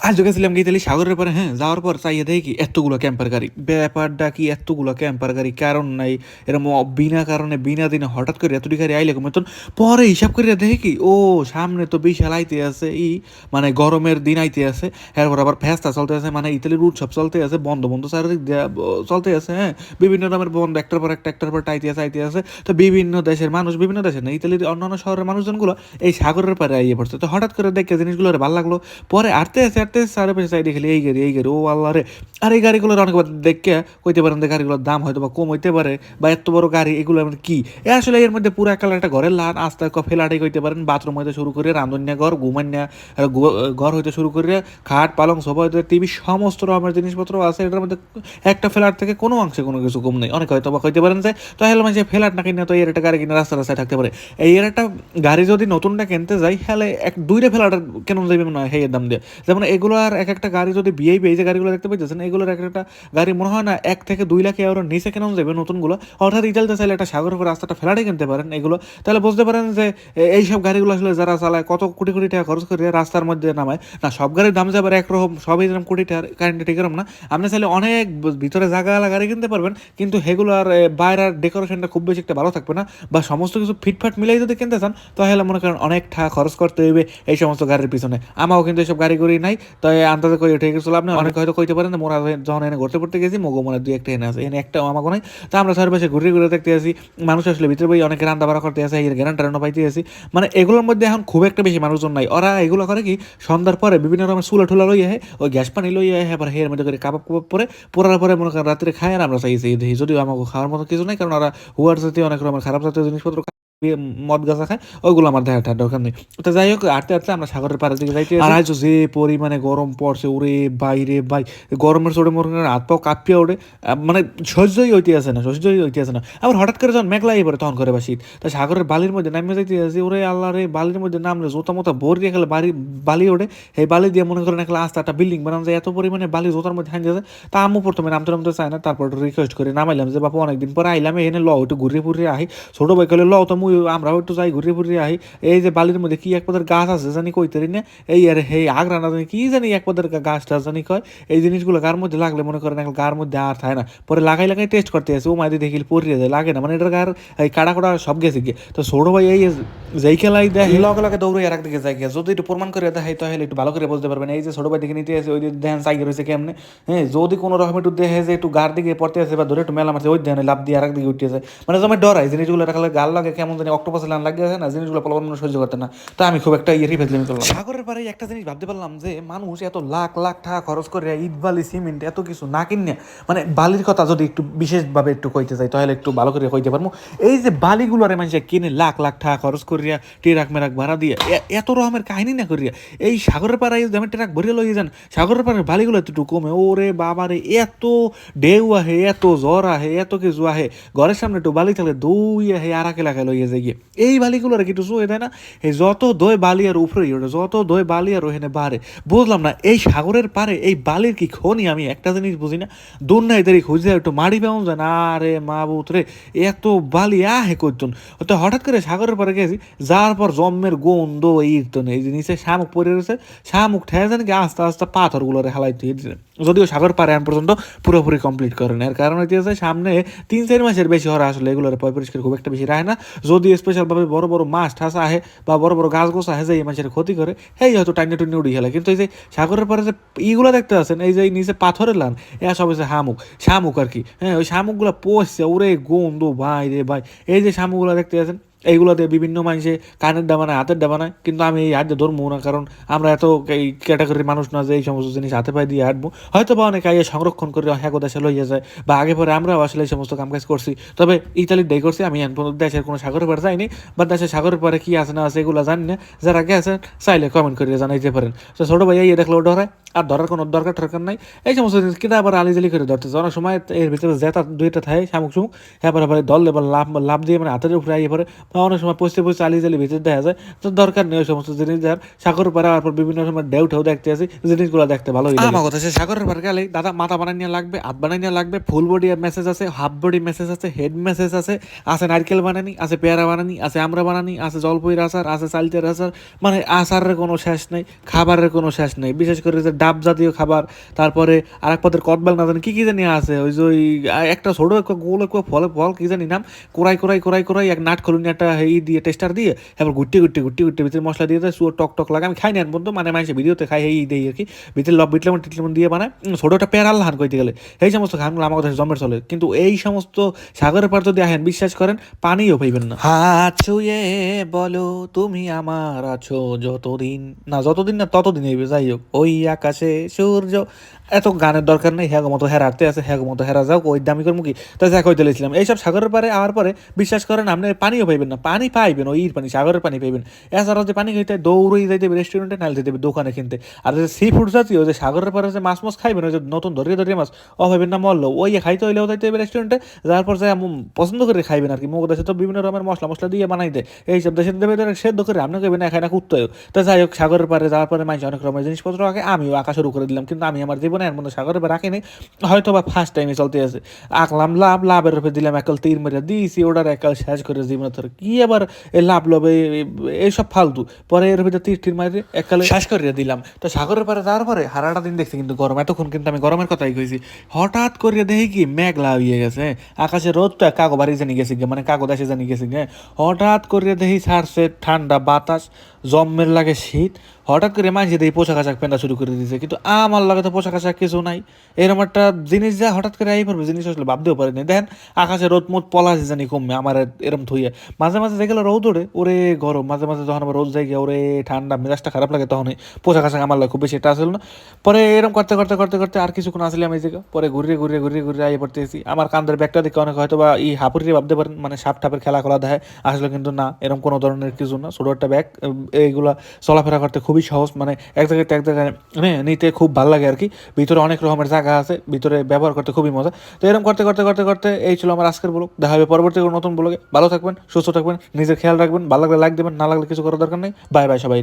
আজ গেছিলাম গেছিলি সাগরের পরে হ্যাঁ যাওয়ার পর চাইয়ে দেখি এতগুলো ক্যাম্পার গাড়ি। ব্যাপারটা কি এতগুলো ক্যাম্পার গাড়ি? কারণ নাই, এরকম বিনা কারণে, বিনা দিনে হঠাৎ করে এতটি গাড়ি আইলে মতন পরে হিসাব করে দেখি কি, ও, সামনে তো বিশাল আইতে আছে, ই মানে গরমের দিন আইতে আছে, এরপর আবার ফেস্তা চলতে আছে মানে ইতালির উৎসব চলতে আছে, বন্ধ বন্ধ চারিদিক চলতে আছে হ্যাঁ বিভিন্ন রকমের বন্ধ, একটার পর একটা, একটার পর আইতে আছে আইতে আছে, তো বিভিন্ন দেশের মানুষ, বিভিন্ন দেশের না, ইতালির অন্যান্য শহরের মানুষজনগুলো এই সাগরের পারে আইয়ে পড়ছে, তো হঠাৎ করে দেখে জিনিসগুলো ভালো লাগল, পরে আটতে আছে আছে সারে পেছে চাই দেখলি, এই গাড়ি এই গাড়ি, ও আল্লাহ রে। আর এই গাড়িগুলোর অনেকবার দেখে কইতে পারেন যে গাড়িগুলোর দাম হয়তো বা কম হইতে পারে, বা এত বড় গাড়ি, এগুলো কি? এ আসলে এর মধ্যে পুরো একাল একটা ঘরের লান আস্তে ফেলাটাই কইতে পারেন, বাথরুম হইতে শুরু করে রান্ধনিয়া ঘর ঘুমান্যা ঘর হইতে শুরু করে খাট, পালং, সোফা হইতে টিভি, সমস্ত রকমের জিনিসপত্র আছে। এটার মধ্যে একটা ফ্ল্যাট থেকে কোনো অংশে কোনো কিছু কম নেই। অনেক হয়তো বা কইতে পারেন যে, তো হেলে মানে ফ্ল্যাট না কিনে তো এর একটা গাড়ি কিনে রাস্তা রাস্তায় থাকতে পারে। এই এর একটা গাড়ি যদি নতুনটা কিনতে যাই হলে এক দুইটা ফ্ল্যাট কেন যাবে না হেয়ের দাম দিয়ে। যেমন এগুলো আর এক একটা গাড়ি যদি বিয়ে এই যে গাড়িগুলো দেখতে পাইতেছেন, এগুলোর এক একটা গাড়ি মনে হয় না এক থেকে দুই লাখ এর নিচে কেন যাবে নতুনগুলো? অর্থাৎ ইতালিতে চাইলে একটা সাগর উপর রাস্তাটা ফ্ল্যাটে কিনতে পারেন এগুলো। তাহলে বুঝতে পারেন যে এইসব গাড়িগুলো আসলে যারা চালায়, কত কোটি কোটি টাকা খরচ করে রাস্তার মধ্যে নামায়। না, সব গাড়ির দাম যাবে একরকম, সবই যেরকম কোটি টাকা কারেন্টে ঠিক এরকম না। আপনি চাইলে অনেক ভিতরে জায়গাওয়ালা গাড়ি কিনতে পারবেন, কিন্তু সেগুলো আর বাইরের ডেকোরেশনটা খুব বেশি একটা ভালো থাকবে না। বা সমস্ত কিছু ফিটফাট মিলাই যদি কিনতে চান, তাহলে মনে করেন অনেক টাকা খরচ করতে হইবে এই সমস্ত গাড়ির পিছনে। আমাও কিন্তু এইসব গাড়ি করি নাই। তো আন্দাজে করে উঠে গেছিল আপনি অনেক হয়তো কইতে পারেন মোরা যখন এনে ঘুরতে পড়তে গেছি মগো মনে দুই একটা এনে আছে এনে একটা আমাকে নাই। তো আমরা চারপাশে ঘুরে ঘুরে দেখতে আসি মানুষ আসলে ভিতরে বই অনেক রান্না বাড়া করতে আসে এর গ্যারান্টার পাইতে আসি। মানে এগুলোর মধ্যে এখন খুব একটা বেশি মানুষজন নাই। ওরা এগুলো করে কি সন্ধ্যার পরে বিভিন্ন রকমের চুলা ঠুলা লই আহে ওই গ্যাস পানি লইয়া আহে আবার হের মধ্যে করে কাবাব কাবাব পরে পোড়ার পরে মনে করেন রাত্রে খায় আর আমরা চাইছি যদিও আমাকে খাওয়ার মতো কিছু নাই কারণ ওরা হুয়ার জাতীয় অনেক রকমের খারাপ জাতীয় জিনিসপত্র মদ গাছা খায়, ওইগুলো আমার দেখা ঠান্ডা নেই। তো যাই হোক আটতে আটতে আমরা সাগরের পাড়ের দিকে যাইতে আর আজ যে পরিমাণে গরম পড়ছে, ওরে বাইরে বাই গরমের চোটে করেন হাত পাও কাঁপিয়ে ওঠে। মানে সহ্যই হইতে আছে না, সহ্যই হইতে আছে না। আবার হঠাৎ করে যখন মেঘলা পড়ে তখন করে বা শীত তা সাগরের বালির মধ্যে নামে যাইতে আছে ওরে আল্লাহ রে, বালির মধ্যে নামলে জোতা মোতা ভোর দিয়ে খেলে বাড়ি, বালি ওঠে। এই বালি দিয়ে মনে করেন একটা আস্তে একটা বিল্ডিং বানানো যায়, এত পরিমাণে বালি জোতার মধ্যে হাঁজে যায় তা আম্মু প্রথমে নামতে নামতে চায় না, তারপর রিকোয়েস্ট করে, নামাইলাম যে, বাপু, অনেকদিন পরে আইলাম এনে ল একটু ঘুরিয়ে ফুরিয়ে আহি। ছোট ভাই কলে ল তো, মুই আমরাও একটু যাই ঘুরিয়ে ফুরিয়ে আহি। এই যে বালির মধ্যে কি এক পদের গাছ আছে জানি কইতে না। এই আরে হেই আগ্রা না জানি কি জানি এক পদের গাছটা জানি কয়। এই জিনিসগুলো গার মধ্যে লাগলে মনে করেন গার মধ্যে আর থাকে না। পরে লাগাই লাগাই টেস্ট করতে আসে। ও মাইদি দেখি পরিয়ে যায়, লাগে না। মানে এটার গার এই কাটা কোটা সব গেছে গিয়ে। তো ছোট ভাই এই যেই খেলাই দেয় লগে লগে দৌড়ে আর একদিকে যাই গিয়ে। যদি একটু প্রমাণ করে দেয় তাহলে একটু ভালো করে বুঝতে পারবেন। এই যে ছোট ভাই দিকে নিতে আসে, ওই ধ্যান সাইকে রয়েছে কেমনে। হ্যাঁ যদি কোনো রকম একটু দেখে যে একটু গার দিকে পড়তে আছে বা ধরে একটু মেলা মারছে, ওই ধ্যানে লাভ দিয়ে আর একদিকে উঠতে আছে মানে জমে ডরাই, জিনিসগুলো রাখলে গাল লাগে কেমন জানি অক্টোপাসে লান লাগে আছে না, জিনিসগুলো পলবন মানুষ সহ্য করতে না। তা আমি খুব একটা ইয়ে ফেসলিমি করলাম। সাগরের পারে একটা জিনিস ভাবতে পারলাম যে, মানুষ এত লাখ লাখ টাকা খরচ করে ইট, বালি, সিমেন্ট এত কিছু না কিনে মানে বালির কথা যদি একটু বিশেষভাবে একটু কইতে চাই, তাহলে একটু ভালো করে কইতে পারব। এই যে বালিগুলো আরে মানুষ কিনে লাখ লাখ টাকা খরচ করিয়া টেরাক মেরাক ভাড়া দিয়ে এত রকমের কাহিনী না করিয়া, এই সাগরের পাড়ায় আমি ট্রাক ভরিয়ে লইয়ে যান, সাগরের পাড়ার বালিগুলো একটু কমে, ওরে বাবারে, এত ঢেউ আহে, এত জ্বর আহে, এত কিছু আহে, ঘরের সামনে একটু বালি থাকলে দই আহে আর এলাকায় লইয়ে যায় গিয়ে, এই বালিগুলো আর কি একটু শুয়ে দেয় না? এই যত দই বালি আর উপরে ওঠে যত দই বালি আর ওখানে বাড়ে, বুঝলাম না, এই সাগরের পারে এই বালির কি খনি? আমি একটা জিনিস বুঝি না। দুনিয়া এদের খুঁজে একটু মাড়ি পাওয়া যায় না। রে মা বুতরে এত বালি আহে করতুন তো হঠাৎ করে সাগরের পারে গেছি যার পর জন্মের গন্ধ, এই তো এই নিচে শামুক পরে রয়েছে, শামুক ঠেয়ে জানি কি আস্তে আস্তে পাথরগুলো হালাই দিলেন যদিও সাগর পারে এখন পর্যন্ত পুরোপুরি কমপ্লিট করেন এর কারণ হচ্ছে সামনে তিন, চার মাসের বেশি হওয়া আসলে এগুলোর পয় পরিষ্কার খুব একটা বেশি রাখে না। যদি স্পেশালভাবে বড় বড় মাছ ঠাস আহে বা বড় বড় গাছ গোছ আহে যে এই মাছের ক্ষতি করে এই হয়তো টাইনে টুইনে উড়ি গেলে কিন্তু এই যে সাগরের পরে যে ইগুলো দেখতে আছেন, এই যে নিচে পাথরের লান এ সব হচ্ছে শামুক। শামুক আর কি হ্যাঁ ওই শামুকগুলো পোষছে ওরে গন্ধ, ভাই রে ভাই। এই যে শামুকগুলো দেখতে আছেন এইগুলোতে বিভিন্ন মানুষে কানের ডা বানায় হাতের ডা বানায় কিন্তু আমি এই হাতে ধরবো না, কারণ আমরা এত এই ক্যাটাগরির মানুষ না যে এই সমস্ত জিনিস হাতে পায়ে দিয়ে হাঁটবো। হয়তো বা অনেক আইয়ে সংরক্ষণ করে হ্যাঁ দেশে লইয়া যায়, বা আগে পরে আমরাও আসলে এই সমস্ত কাম কাজ করছি। তবে ইতালির ডে করছি, আমি এখন দেশের কোনো সাগরের পারে যাইনি, বা দেশের সাগরের পারে কি আছে না আছে এগুলো জানি না। যারা গেছেন চাইলে কমেন্ট করে জানাইতে পারেন। তো ছোটো ভাই এই দেখল ডরায় আর ধরার কোনো দরকার টরকার নাই। এই সমস্ত জিনিস কিনা আবার আলিজালি করে ধরতেছে। অনেক সময় এর ভিতরে জেতা দুইটা থাকে শামুক শামুক এরপর আবার দল এবার লাভ লাভ দিয়ে মানে হাতের উপরে আইয়ে পরে অনেক সময় পচতে পচতে আলিজালি ভিতরে দেখা যায়। তো দরকার নেই ওই সমস্ত জিনিস দেখার। সাগর পারে আর বিভিন্ন সময় ডেউ ঠেউ দেখতে আসি জিনিসগুলো দেখতে ভালো আমার কথা সে সাগরের পারে গেলে দাদা মাথা বানাই নিয়ে লাগবে হাত বানাই নিয়ে লাগবে ফুল বডি মেসেজ আছে হাফ বডি মেসেজ আছে হেড মেসেজ আছে আছে নারকেল বানানি আছে পেয়ারা বানানি আছে আমরা বানানি আছে জলপইর আচার আছে চালতের আচার। মানে আচারের কোনো শেষ নেই খাবারের কোনো শেষ নেই। বিশেষ করে যে ডাব জাতীয় খাবার তারপরে আর এক পদের কদবেল না জানি কি কি জানি আছে ওই যে ওই একটা ছোট একটা গোল একটা ফল ফল কি জানি নাম? কোরাই কোরাই কোরাই কোরাই এক নাট খলুনি একটা এই দিয়ে টেস্টার দিয়ে এবার গুটি গুটি গুটি গুটি ভিতরে মশলা দিয়ে দেয় টক টক লাগে আমি খাই না বন্ধু মানে মানুষ ভিডিওতে খাই এই দেই আর কি। ভিতরে লব বিটলেমন টিটলেমন দিয়ে উম, ছোট একটা পেয়ার আল্লাহান কইতে গেলে। এই সমস্ত খানগুলো আমার কাছে জমের চলে কিন্তু এই সমস্ত সাগরের পার যদি আহেন বিশ্বাস করেন পানিও পাইবেন না। হাত ছুঁয়ে বলো তুমি আমার আছো যতদিন। না যতদিন না ততদিন হইবে যাই হোক। ওই আকাশে সূর্য। এত গানের দরকার নেই হ্যাগো মতো হেরাতে আছে হ্যাগো মতো হেরা যাও ওই দামি করে মুখি তাই যা কইতে লেছিলাম এইসব সাগরের পারে আওয়ার পরে বিশ্বাস করেন আপনি পানিও পাইবেন না। পানি পাইবেন, ওই পানি, সাগরের পানি পাইবেন। এছাড়াও যে পানি খাইতে দৌড়ই যাইতে হবে রেস্টুরেন্টে নাহলে যেতে হবে দোকানে কিনতে। আর যে সি ফুড জাতীয়, যে সাগরের পারে যে মাছ মাছ খাইবেন, ওই যে নতুন ধরিয়ে ধরিয়ে মাছ ও ভাবেন না মরলো ওই খাইতে হইলেও যাইতে হবে রেস্টুরেন্টে যার পর যে পছন্দ করে খাইবেন আর কি মুখ দেশে তো বিভিন্ন রকমের মশলা মশলা দিয়ে বানাই দেয়। এইসব দেশের দেবে সেদ্ধ করে আপনি খাইবেন না খাই না তো যাই হোক, সাগরের পারে যাওয়ার পরে মানুষ অনেক রকমের জিনিসপত্র আগে আমিও আঁকা শুরু করে দিলাম। কিন্তু আমি আমার জীবনে মধ্যে সাগরের পারে রাখিনি হয়তো বা ফার্স্ট টাইমে চলতে আছে। আঁকলাম, লাভ, লাভের উপরে দিলাম একাল তীর মেরে দিয়েছি, ওটার একাল শেষ করে জীবনে তোর কি আবার লাভ লবে এইসব ফালতু। পরে এর ভিতরে তীর তীর মারি একালে শ্বাস করে দিলাম। তো সাগরের পারে যাওয়ার পরে হারাটা দিন দেখছি কিন্তু গরম। এতক্ষণ কিন্তু আমি গরমের কথাই কইছি। হঠাৎ করে দেখি কি মেঘলা হয়ে গেছে। আকাশে রোদটা কাগো বাড়ি জানি গেছি মানে কাগো দেশে জানি গেছি হঠাৎ করে দেখি ছাড়ছে ঠান্ডা বাতাস জম্মের লাগে শীত। হঠাৎ করে মাঝে দিয়ে পোশাক আশাক পেন্ডা শুরু করে দিয়েছে কিন্তু আমার লাগে তো পোশাক আশাক কিছু নাই। এরকম একটা জিনিস যা হঠাৎ করে আই পড়বে জিনিস আসলে ভাবতেও পারিনি। দেখেন, আকাশে রোদ মোদ পলাশ জানি কমবে আমার এরম থুইয়া। মাঝে মাঝে দেখলে রোদ ওড়ে ওরে গরম। মাঝে মাঝে যখন আবার রোদ যাই গিয়ে ওরে ঠান্ডা, মেজাজটা খারাপ লাগে তখন পোশাক আশাক আমার লাগে খুব বেশি এটা আসলো না। পরে এরম করতে করতে করতে করতে আর কিছুক্ষণ আসলে আমি জায়গা পরে ঘুরিয়ে ঘুরিয়ে ঘুরিয়ে ঘুরিয়ে আইয়ে পড়তেছি। আমার কান্দের ব্যাগটা দেখে অনেক হয়তো বা এই হাপুরি ভাবতে পারেন মানে সাপ টাপের খেলা খোলা দেয় আসলে কিন্তু না এরকম কোনো ধরনের কিছু না। ছোটো একটা ব্যাগ এইগুলা চলাফেরা করতে খুবই সহজ মানে এক জায়গায় এক জায়গায় হ্যাঁ নিতে খুব ভালো লাগে আর কি। ভিতরে অনেক রকমের জায়গা আছে, ভিতরে ব্যবহার করতে খুবই মজা। তো এরকম করতে করতে করতে করতে এই ছিল আমার আজকের ব্লগ দেখা হবে পরবর্তী নতুন ব্লগে ভালো থাকবেন, সুস্থ থাকবেন, নিজের খেয়াল রাখবেন, ভালো লাগলে লাইক দেবেন, না লাগলে কিছু করার দরকার নেই। বাই বাই সবাই